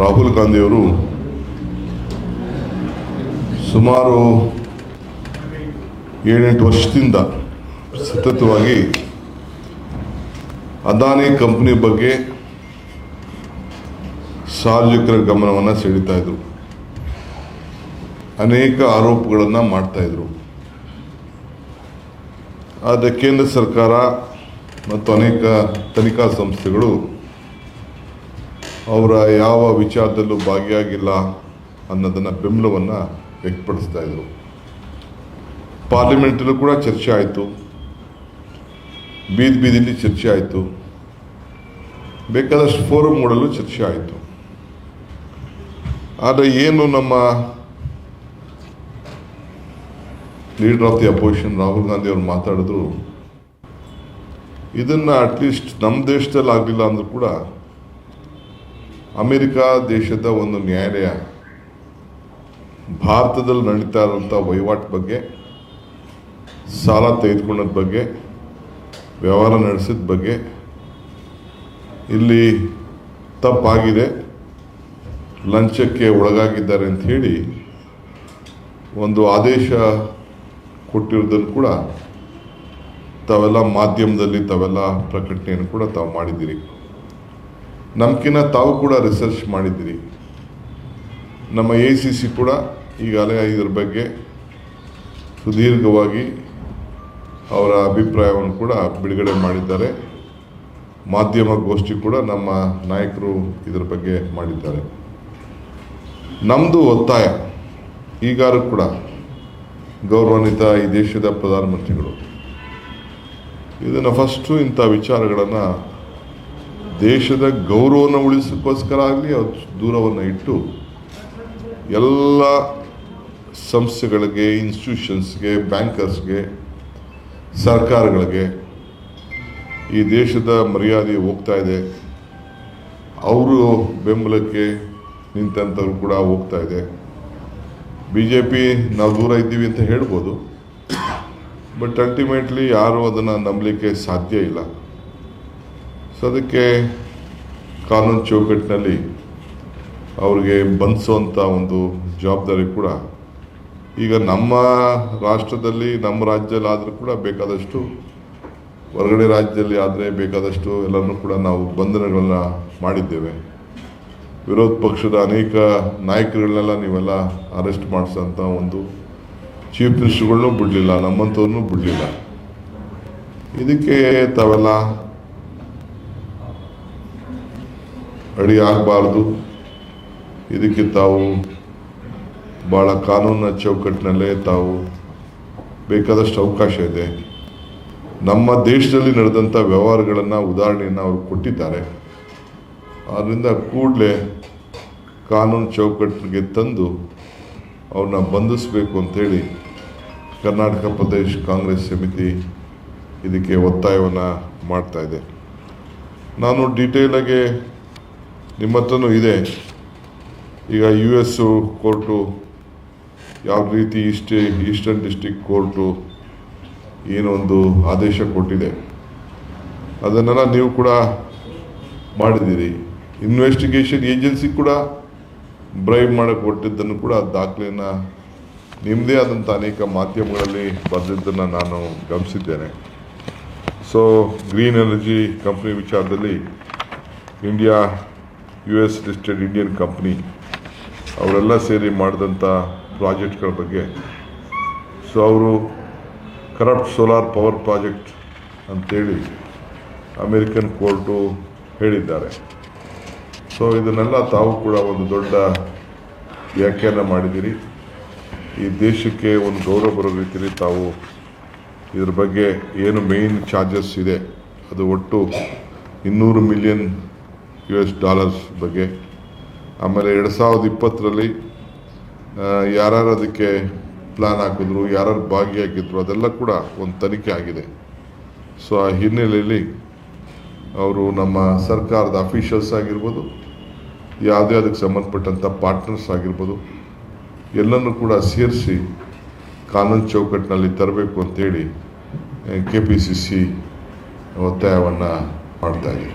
ರಾಹುಲ್ ಗಾಂಧಿಯವರು ಸುಮಾರು ಏಳೆಂಟು ವರ್ಷದಿಂದ ಸತತವಾಗಿ ಅದಾನಿ ಕಂಪ್ನಿ ಬಗ್ಗೆ ಸಾರ್ವಜನಿಕರ ಗಮನವನ್ನು ಸೆಳೀತಾ ಇದ್ರು. ಅನೇಕ ಆರೋಪಗಳನ್ನು ಮಾಡ್ತಾ ಇದ್ರು. ಆದರೆ ಕೇಂದ್ರ ಸರ್ಕಾರ ಮತ್ತು ಅನೇಕ ತನಿಖಾ ಸಂಸ್ಥೆಗಳು ಅವರ ಯಾವ ವಿಚಾರದಲ್ಲೂ ಭಾಗಿಯಾಗಿಲ್ಲ ಅನ್ನೋದನ್ನು ಬೆಂಬಲವನ್ನು ವ್ಯಕ್ತಪಡಿಸ್ತಾ ಇದ್ರು. ಪಾರ್ಲಿಮೆಂಟಲ್ಲೂ ಕೂಡ ಚರ್ಚೆ ಆಯಿತು. ಬೀದಿ ಬೀದಿಲಿ ಚರ್ಚೆ ಆಯಿತು. ಬೇಕಾದಷ್ಟು ಫೋರಂ ಮಾಡಲು ಚರ್ಚೆ ಆಯಿತು. ಆದರೆ ಏನು ನಮ್ಮ leader of the opposition Rahul Gandhi ಅವರು ಮಾತಾಡಿದ್ರು, ಇದನ್ನು ಅಟ್ಲೀಸ್ಟ್ ನಮ್ಮ ದೇಶದಲ್ಲಿ ಆಗಲಿಲ್ಲ ಅಂದರೂ ಕೂಡ ಅಮೆರಿಕ ದೇಶದ ಒಂದು ನ್ಯಾಯಾಲಯ ಭಾರತದಲ್ಲಿ ನಡೀತಾ ಇರುವಂಥ ವಹಿವಾಟು ಬಗ್ಗೆ, ಸಾಲ ತೆಗೆದುಕೊಂಡದ ಬಗ್ಗೆ, ವ್ಯವಹಾರ ನಡೆಸಿದ ಬಗ್ಗೆ ಇಲ್ಲಿ ತಪ್ಪಾಗಿದೆ. ಲಂಚಕ್ಕೆ ಒಳಗಾಗಿದ್ದಾರೆ ಅಂತ ಹೇಳಿ ಒಂದು ಆದೇಶ ಕೊಟ್ಟಿರೋದನ್ನು ಕೂಡ ತಾವೆಲ್ಲ ಮಾಧ್ಯಮದಲ್ಲಿ ತಾವೆಲ್ಲ ಪ್ರಕಟಣೆಯನ್ನು ಕೂಡ ತಾವು ಮಾಡಿದ್ದೀರಿ. ನಮ್ಕಿನ್ನ ತಾವು ಕೂಡ ರಿಸರ್ಚ್ ಮಾಡಿದ್ದೀರಿ. ನಮ್ಮ ಎ ಸಿ ಸಿ ಕೂಡ ಈಗಾಗಲೇ ಇದ್ರ ಬಗ್ಗೆ ಸುದೀರ್ಘವಾಗಿ ಅವರ ಅಭಿಪ್ರಾಯವನ್ನು ಕೂಡ ಬಿಡುಗಡೆ ಮಾಡಿದ್ದಾರೆ. ಮಾಧ್ಯಮ ಗೋಷ್ಠಿ ಕೂಡ ನಮ್ಮ ನಾಯಕರು ಇದರ ಬಗ್ಗೆ ಮಾಡಿದ್ದಾರೆ. ನಮ್ಮದು ಒತ್ತಾಯ, ಈಗಾರು ಕೂಡ ಗೌರವಾನ್ವಿತ ಈ ದೇಶದ ಪ್ರಧಾನಮಂತ್ರಿಗಳು. ಇದನ್ನು ಫಸ್ಟು ಇಂಥ ವಿಚಾರಗಳನ್ನು ದೇಶದ ಗೌರವವನ್ನು ಉಳಿಸೋಕ್ಕೋಸ್ಕರ ಆಗಲಿ ಅದು ದೂರವನ್ನು ಇಟ್ಟು ಎಲ್ಲ ಸಂಸ್ಥೆಗಳಿಗೆ ಇನ್ಸ್ಟಿಟ್ಯೂಷನ್ಸ್ಗೆ ಬ್ಯಾಂಕರ್ಸ್ಗೆ ಸರ್ಕಾರಗಳಿಗೆ ಈ ದೇಶದ ಮರ್ಯಾದೆ ಹೋಗ್ತಾ ಇದೆ. ಅವರು ಬೆಂಬಲಕ್ಕೆ ನಿಂತಂಥವ್ರು ಕೂಡ ಹೋಗ್ತಾ ಇದೆ. ಬಿ ಜೆ ಪಿ ನಾವು ದೂರ ಇದ್ದೀವಿ ಅಂತ ಹೇಳ್ಬೋದು. ಬಟ್ ಅಲ್ಟಿಮೇಟ್ಲಿ ಯಾರೂ ಅದನ್ನು ನಂಬಲಿಕ್ಕೆ ಸಾಧ್ಯ ಇಲ್ಲ. ಸೊ ಅದಕ್ಕೆ ಕಾನೂನು ಚೌಕಟ್ಟಿನಲ್ಲಿ ಅವ್ರಿಗೆ ಬಂಧಿಸುವಂಥ ಒಂದು ಜವಾಬ್ದಾರಿ ಕೂಡ ಈಗ ನಮ್ಮ ರಾಷ್ಟ್ರದಲ್ಲಿ, ನಮ್ಮ ರಾಜ್ಯದಲ್ಲಿ ಆದರೂ ಕೂಡ ಬೇಕಾದಷ್ಟು, ಹೊರಗಡೆ ರಾಜ್ಯದಲ್ಲಿ ಆದರೆ ಬೇಕಾದಷ್ಟು ಎಲ್ಲನೂ ಕೂಡ ನಾವು ಬಂಧನಗಳನ್ನು ಮಾಡಿದ್ದೇವೆ. ವಿರೋಧ ಪಕ್ಷದ ಅನೇಕ ನಾಯಕರುಗಳನ್ನೆಲ್ಲ ನೀವೆಲ್ಲ ಅರೆಸ್ಟ್ ಮಾಡಿಸೋಂಥ ಒಂದು ಚೀಫ್ ಮಿನಿಸ್ಟರ್ಗಳನ್ನೂ ಬಿಡಲಿಲ್ಲ, ನಮ್ಮಂಥವ್ರನ್ನೂ ಬಿಡಲಿಲ್ಲ. ಇದಕ್ಕೆ ತಾವೆಲ್ಲ ಅಡಿ ಆಗಬಾರ್ದು ಇದಕ್ಕೆ ತಾವು ಭಾಳ ಕಾನೂನಿನ ಚೌಕಟ್ಟಿನಲ್ಲೇ ತಾವು ಬೇಕಾದಷ್ಟು ಅವಕಾಶ ಇದೆ. ನಮ್ಮ ದೇಶದಲ್ಲಿ ನಡೆದಂಥ ವ್ಯವಹಾರಗಳನ್ನು ಉದಾಹರಣೆಯನ್ನು ಅವರು ಕೊಟ್ಟಿದ್ದಾರೆ. ಆದ್ದರಿಂದ ಕೂಡಲೇ ಕಾನೂನು ಚೌಕಟ್ಟಿಗೆ ತಂದು ಅವ್ರನ್ನ ಬಂಧಿಸಬೇಕು ಅಂಥೇಳಿ ಕರ್ನಾಟಕ ಪ್ರದೇಶ ಕಾಂಗ್ರೆಸ್ ಸಮಿತಿ ಇದಕ್ಕೆ ಒತ್ತಾಯವನ್ನು ಮಾಡ್ತಾ ಇದೆ. ನಾನು ಡೀಟೇಲಾಗಿ ನಿಮ್ಮ ಹತ್ರನೂ ಇದೆ. ಈಗ ಯು ಎಸ್ಸು ಕೋರ್ಟು, ಯಾವ ರೀತಿ ಈಸ್ಟ್, ಈಸ್ಟರ್ನ್ ಡಿಸ್ಟಿಕ್ ಕೋರ್ಟು ಏನೊಂದು ಆದೇಶ ಕೊಟ್ಟಿದೆ. ಅದನ್ನೆಲ್ಲ ನೀವು ಕೂಡ ಮಾಡಿದ್ದೀರಿ. ಇನ್ವೆಸ್ಟಿಗೇಷನ್ ಏಜೆನ್ಸಿ ಕೂಡ ಬ್ರೈಬ್ ಮಾಡಕ್ಕೆ ಕೊಟ್ಟಿದ್ದನ್ನು ಕೂಡ ದಾಖಲೆಯನ್ನು ನಿಮ್ಮದೇ ಆದಂಥ ಅನೇಕ ಮಾಧ್ಯಮಗಳಲ್ಲಿ ಬರೆದಿದ್ದನ್ನು ನಾನು ಗಮನಿಸಿದ್ದೇನೆ. ಸೊ ಗ್ರೀನ್ ಎನರ್ಜಿ ಕಂಪ್ನಿ ವಿಚಾರದಲ್ಲಿ India U S listed Indian company ಅವರೆಲ್ಲ ಸೇರಿ ಮಾಡಿದಂಥ ಪ್ರಾಜೆಕ್ಟ್ಗಳ ಬಗ್ಗೆ. ಸೊ ಅವರು ಕರಪ್ಟ್ ಸೋಲಾರ್ ಪವರ್ ಪ್ರಾಜೆಕ್ಟ್ ಅಂತೇಳಿ ಅಮೇರಿಕನ್ ಕೋರ್ಟು ಹೇಳಿದ್ದಾರೆ. ಸೊ ಇದನ್ನೆಲ್ಲ ತಾವು ಕೂಡ ಒಂದು ದೊಡ್ಡ ವ್ಯಾಖ್ಯಾನ ಮಾಡಿದ್ದೀರಿ. ಈ ದೇಶಕ್ಕೆ ಒಂದು ಗೌರವ ಬರೋ ರೀತಿಯಲ್ಲಿ ತಾವು ಇದ್ರ ಬಗ್ಗೆ ಏನು ಮೇಯ್ನ್ ಚಾರ್ಜಸ್ ಇದೆ, ಅದು ಒಟ್ಟು ಇನ್ನೂರು ಮಿಲಿಯನ್ ಯು ಎಸ್ ಡಾಲರ್ಸ್ ಬಗ್ಗೆ. ಆಮೇಲೆ ಎರಡು ಸಾವಿರದ ಇಪ್ಪತ್ತರಲ್ಲಿ ಯಾರ್ಯಾರು ಅದಕ್ಕೆ ಪ್ಲ್ಯಾನ್ ಹಾಕಿದ್ರು, ಯಾರ್ಯಾರು ಭಾಗಿಯಾಗಿದ್ರು ಅದೆಲ್ಲ ಕೂಡ ಒಂದು ತನಿಖೆ ಆಗಿದೆ. ಸೊ ಆ ಹಿನ್ನೆಲೆಯಲ್ಲಿ ಅವರು ನಮ್ಮ ಸರ್ಕಾರದ ಅಫೀಷಿಯಲ್ಸ್ ಆಗಿರ್ಬೋದು, ಯಾವುದೇ ಅದಕ್ಕೆ ಸಂಬಂಧಪಟ್ಟಂಥ ಪಾರ್ಟ್ನರ್ಸ್ ಆಗಿರ್ಬೋದು, ಎಲ್ಲನೂ ಕೂಡ ಸೇರಿಸಿ ಕಾನೂನು ಚೌಕಟ್ಟಿನಲ್ಲಿ ತರಬೇಕು ಅಂತೇಳಿ ಕೆ ಪಿ ಸಿ ಸಿ ಒತ್ತಾಯವನ್ನು ಮಾಡ್ತಾ ಇದ್ದೀವಿ.